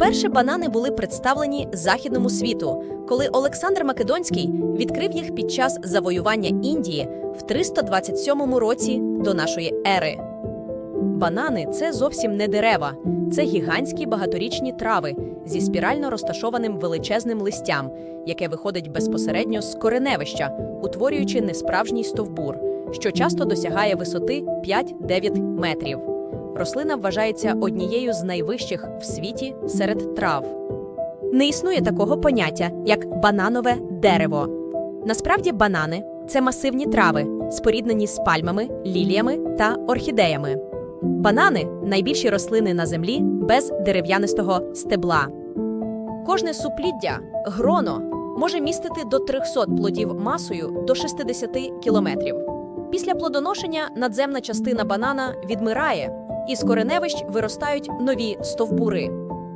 Вперше банани були представлені західному світу, коли Олександр Македонський відкрив їх під час завоювання Індії в 327 році до нашої ери. Банани це зовсім не дерева, це гігантські багаторічні трави зі спірально розташованим величезним листям, яке виходить безпосередньо з кореневища, утворюючи несправжній стовбур, що часто досягає висоти 5-9 метрів. Рослина вважається однією з найвищих в світі серед трав. Не існує такого поняття, як бананове дерево. Насправді, банани це масивні трави, споріднені з пальмами, ліліями та орхідеями. Банани найбільші рослини на землі без дерев'янистого стебла. Кожне супліддя гроно може містити до 300 плодів масою до 60 кілометрів. Після плодоношення надземна частина банана відмирає, і з кореневищ виростають нові стовбури.